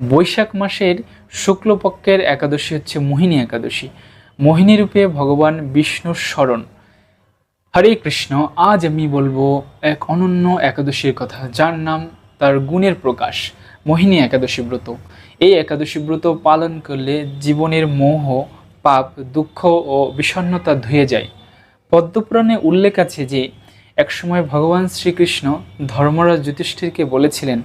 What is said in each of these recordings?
বৈশাখ মাসের শুক্লপক্ষের একাদশী হচ্ছে মোহিনী একাদশী। মোহিনী রূপে ভগবান বিষ্ণুর স্মরণ। হরে কৃষ্ণ, আজ আমি বলব এক অনন্য একাদশীর কথা, যার নাম তার গুণের প্রকাশ, মোহিনী একাদশী ব্রত। এই একাদশী ব্রত পালন করলে জীবনের মোহ, পাপ, দুঃখ ও বিষণ্ণতা ধুয়ে যায়। পদ্মপুরাণে উল্লেখ আছে যে, একসময় ভগবান শ্রীকৃষ্ণ ধর্মরাজ যুধিষ্ঠিরকে বলেছিলেন,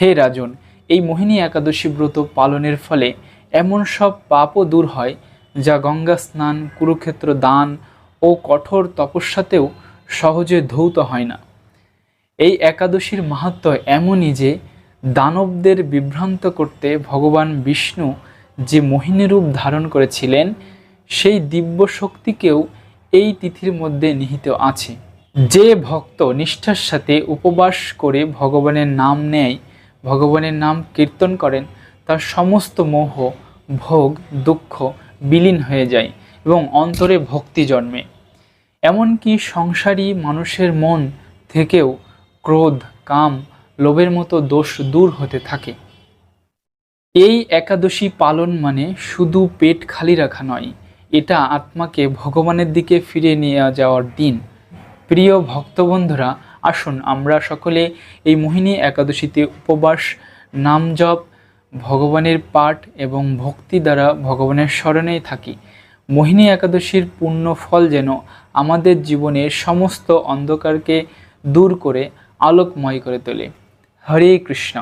হে রাজন এই মোহিনী একাদশী ব্রত পালনের ফলে এমন সব পাপও দূর হয় যা গঙ্গা স্নান, কুরুক্ষেত্র দান ও কঠোর তপস্যাতেও সহজে ধৌত হয় না। এই একাদশীর মাহাত্ম এমনই যে, দানবদের বিভ্রান্ত করতে ভগবান বিষ্ণু যে মোহিনী রূপ ধারণ করেছিলেন, সেই দিব্য শক্তিকেও এই তিথির মধ্যে নিহিত আছে। যে ভক্ত নিষ্ঠার সাথে উপবাস করে ভগবানের নাম নেয় ভগবানের নাম কীর্তন করেন, তার সমস্ত মোহ, ভোগ, দুঃখ বিলীন হয়ে যায় এবং অন্তরে ভক্তি জন্মে। এমনকি সংসারী মানুষের মন থেকেও ক্রোধ, কাম, লোভের মতো দোষ দূর হতে থাকে। এই একাদশী পালন মানে শুধু পেট খালি রাখা নয়, এটা আত্মাকে ভগবানের দিকে ফিরে নিয়ে যাওয়ার দিন। প্রিয় ভক্তবন্ধুরা আসুন, আমরা সকলে এই মোহিনী একাদশীতে উপবাস, নাম জপ, ভগবানের পাঠ এবং ভক্তি দ্বারা ভগবানের স্মরণেই থাকি। মোহিনী একাদশীর পূর্ণ ফল যেন আমাদের জীবনের সমস্ত অন্ধকারকে দূর করে, আলোকময় করে তোলে। হরে কৃষ্ণ।